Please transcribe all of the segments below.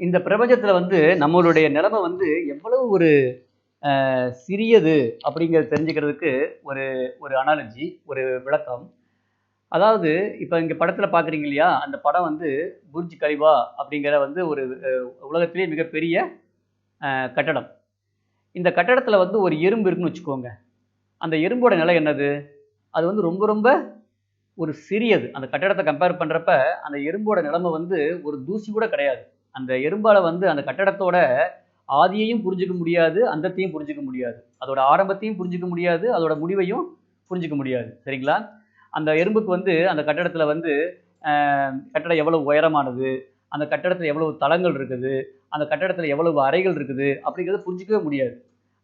இந்த பிரபஞ்சத்தில் வந்து நம்மளுடைய நிலைமை வந்து எவ்வளவு ஒரு சிறியது அப்படிங்கிறத தெரிஞ்சுக்கிறதுக்கு ஒரு ஒரு அனாலஜி ஒரு விளக்கம். அதாவது இப்போ இங்கே படத்தில் பார்க்குறீங்க இல்லையா? அந்த படம் வந்து புர்ஜ் கலிவா அப்படிங்கிற வந்து ஒரு உலகத்திலேயே மிகப்பெரிய கட்டடம். இந்த கட்டடத்தில் வந்து ஒரு எறும்பு இருக்குன்னு வச்சுக்கோங்க. அந்த எறும்போட நிலை என்னது? அது வந்து ரொம்ப ரொம்ப ஒரு சிறியது. அந்த கட்டடத்தை கம்பேர் பண்ணுறப்ப அந்த எறும்போட நிலைமை வந்து ஒரு தூசி கூட கிடையாது. அந்த எறும்பால வந்து அந்த கட்டடத்தோட ஆதியையும் புரிஞ்சுக்க முடியாது அந்தத்தையும் புரிஞ்சுக்க முடியாது. அதோட ஆரம்பத்தையும் புரிஞ்சுக்க முடியாது அதோட முடிவையும் புரிஞ்சுக்க முடியாது. சரிங்களா? அந்த எறும்புக்கு வந்து அந்த கட்டடத்தில் வந்து கட்டடம் எவ்வளவு உயரமானது அந்த கட்டடத்தில் எவ்வளவு தளங்கள் இருக்குது அந்த கட்டடத்தில் எவ்வளவு அறைகள் இருக்குது அப்படிங்கிறத புரிஞ்சிக்கவே முடியாது.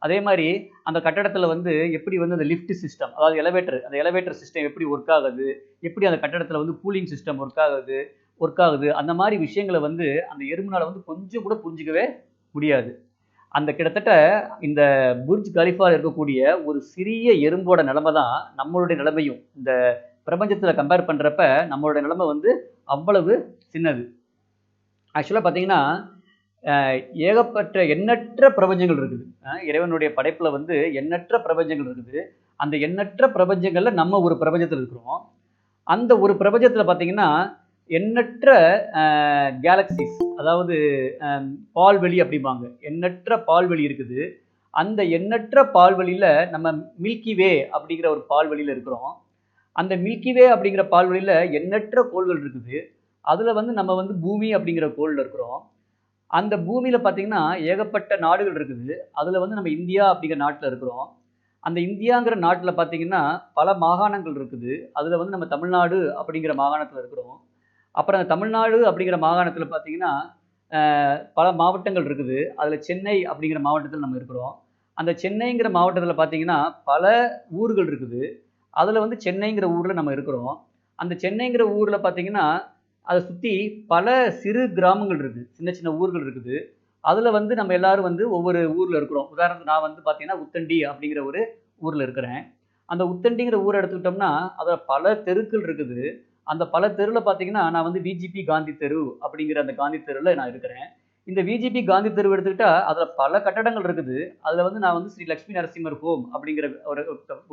அதே மாதிரி அந்த கட்டடத்தில் வந்து எப்படி வந்து அந்த லிஃப்ட் சிஸ்டம் அதாவது எலவேட்டர் அந்த எலவேட்டர் சிஸ்டம் எப்படி ஒர்க் ஆகுது எப்படி அந்த கட்டடத்தில் வந்து கூலிங் சிஸ்டம் ஒர்க் ஆகுது ஒர்க் ஆகுது. அந்த மாதிரி விஷயங்களை வந்து அந்த எறும்புனால் வந்து கொஞ்சம் கூட புரிஞ்சிக்கவே முடியாது. அந்த கிட்டத்தட்ட இந்த புர்ஜ் கலிஃபாவில் இருக்கக்கூடிய ஒரு சிறிய எறும்போட நிலைமை தான் நம்மளுடைய நிலைமையும். இந்த பிரபஞ்சத்தில் கம்பேர் பண்ணுறப்ப நம்மளுடைய நிலைமை வந்து அவ்வளவு சின்னது. ஆக்சுவலாக பார்த்தீங்கன்னா ஏகப்பட்ட எண்ணற்ற பிரபஞ்சங்கள் இருக்குது. இறைவனுடைய படைப்பில் வந்து எண்ணற்ற பிரபஞ்சங்கள் இருக்குது. அந்த எண்ணற்ற பிரபஞ்சங்களில் நம்ம ஒரு பிரபஞ்சத்தில் இருக்கிறோம். அந்த ஒரு பிரபஞ்சத்தில் பார்த்தீங்கன்னா எண்ணற்ற கேலக்சிஸ் அதாவது பால்வெளி அப்படிம்பாங்க. எண்ணற்ற பால்வெளி இருக்குது. அந்த எண்ணற்ற பால்வெளியில் நம்ம மில்கி வே அப்படிங்கிற ஒரு பால்வெளியில் இருக்கிறோம். அந்த மில்கி வே அப்படிங்கிற பால்வெளியில் எண்ணற்ற கோள்கள் இருக்குது. அதில் வந்து நம்ம வந்து பூமி அப்படிங்கிற கோளில் இருக்கிறோம். அந்த பூமியில் பார்த்தீங்கன்னா ஏகப்பட்ட நாடுகள் இருக்குது. அதில் வந்து நம்ம இந்தியா அப்படிங்கிற நாட்டில் இருக்கிறோம். அந்த இந்தியாங்கிற நாட்டில் பார்த்திங்கன்னா பல மாகாணங்கள் இருக்குது. அதில் வந்து நம்ம தமிழ்நாடு அப்படிங்கிற மாகாணத்தில் இருக்கிறோம். அப்புறம் அந்த தமிழ்நாடு அப்படிங்கிற மாகாணத்தில் பார்த்தீங்கன்னா பல மாவட்டங்கள் இருக்குது. அதில் சென்னை அப்படிங்கிற மாவட்டத்தில் நம்ம இருக்கிறோம். அந்த சென்னைங்கிற மாவட்டத்தில் பார்த்தீங்கன்னா பல ஊர்கள் இருக்குது. அதில் வந்து சென்னைங்கிற ஊரில் நம்ம இருக்கிறோம். அந்த சென்னைங்கிற ஊரில் பார்த்தீங்கன்னா அதை சுற்றி பல சிறு கிராமங்கள் இருக்குது. சின்ன சின்ன ஊர்கள் இருக்குது. அதில் வந்து நம்ம எல்லாரும் வந்து ஒவ்வொரு ஊரில் இருக்கிறோம். உதாரணத்துக்கு நான் வந்து பார்த்தீங்கன்னா உத்தண்டி அப்படிங்கிற ஒரு ஊரில் இருக்கிறேன். அந்த உத்தண்டிங்கிற ஊரை எடுத்துக்கிட்டோம்னா அதில் பல தெருக்கள் இருக்குது. அந்த பல தெருவில் பார்த்தீங்கன்னா நான் வந்து விஜிபி காந்தி தெரு அப்படிங்கிற அந்த காந்தி தெருவில் நான் இருக்கிறேன். இந்த விஜிபி காந்தி தெரு எடுத்துக்கிட்டா அதில் பல கட்டடங்கள் இருக்குது. அதில் வந்து நான் வந்து ஸ்ரீ லக்ஷ்மி நரசிம்மர் ஹோம் அப்படிங்கிற ஒரு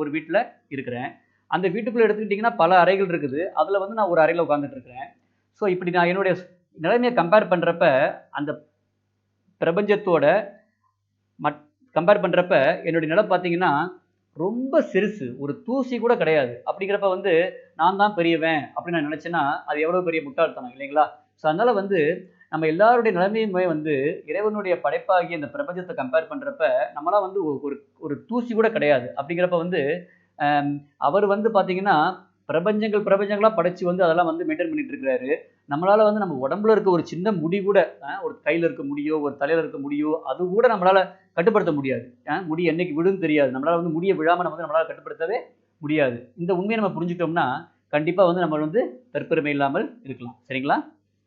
ஒரு வீட்டில் இருக்கிறேன். அந்த வீட்டுக்குள்ளே எடுத்துக்கிட்டிங்கன்னா பல அறைகள் இருக்குது. அதில் வந்து நான் ஒரு அறையில் உட்காந்துட்டு இருக்கிறேன். ஸோ இப்படி நான் என்னுடைய நிலைமையை கம்பேர் பண்ணுறப்ப அந்த பிரபஞ்சத்தோட மட் கம்பேர் பண்ணுறப்ப என்னுடைய நிலை பார்த்தீங்கன்னா ரொம்ப சிறுசு ஒரு தூசி கூட கிடையாது. அப்படிங்கிறப்ப வந்து நான் தான் பெரியவன் அப்படின்னு நான் நினச்சேன்னா அது எவ்வளோ பெரிய முட்டாள்தனம் இல்லைங்களா? ஸோ அதனால் வந்து நம்ம எல்லாருடைய நிலைமையுமே வந்து இறைவனுடைய படைப்பாகி அந்த பிரபஞ்சத்தை கம்பேர் பண்ணுறப்ப நம்மளாம் வந்து ஒரு- ஒரு தூசி கூட கிடையாது. அப்படிங்கிறப்ப வந்து அவர் வந்து பார்த்தீங்கன்னா பிரபஞ்சங்கள் பிரபஞ்சங்களாக படைச்சு வந்து அதெல்லாம் வந்து மெயின்டைன் பண்ணிட்டு இருக்கிறாரு. நம்மளால வந்து நம்ம உடம்புல இருக்க ஒரு சின்ன முடி கூட ஒரு கையில் இருக்க முடியோ ஒரு தலையில் இருக்க முடியோ அது கூட நம்மளால கட்டுப்படுத்த முடியாது. முடி என்னைக்கு விடுன்னு தெரியாது. நம்மளால வந்து முடிய விழாமல் நம்ம வந்து நம்மளால கட்டுப்படுத்தவே முடியாது. இந்த உண்மையை நம்ம புரிஞ்சுட்டோம்னா கண்டிப்பாக வந்து நம்ம வந்து தற்பெருமை இல்லாமல் இருக்கலாம். சரிங்களா?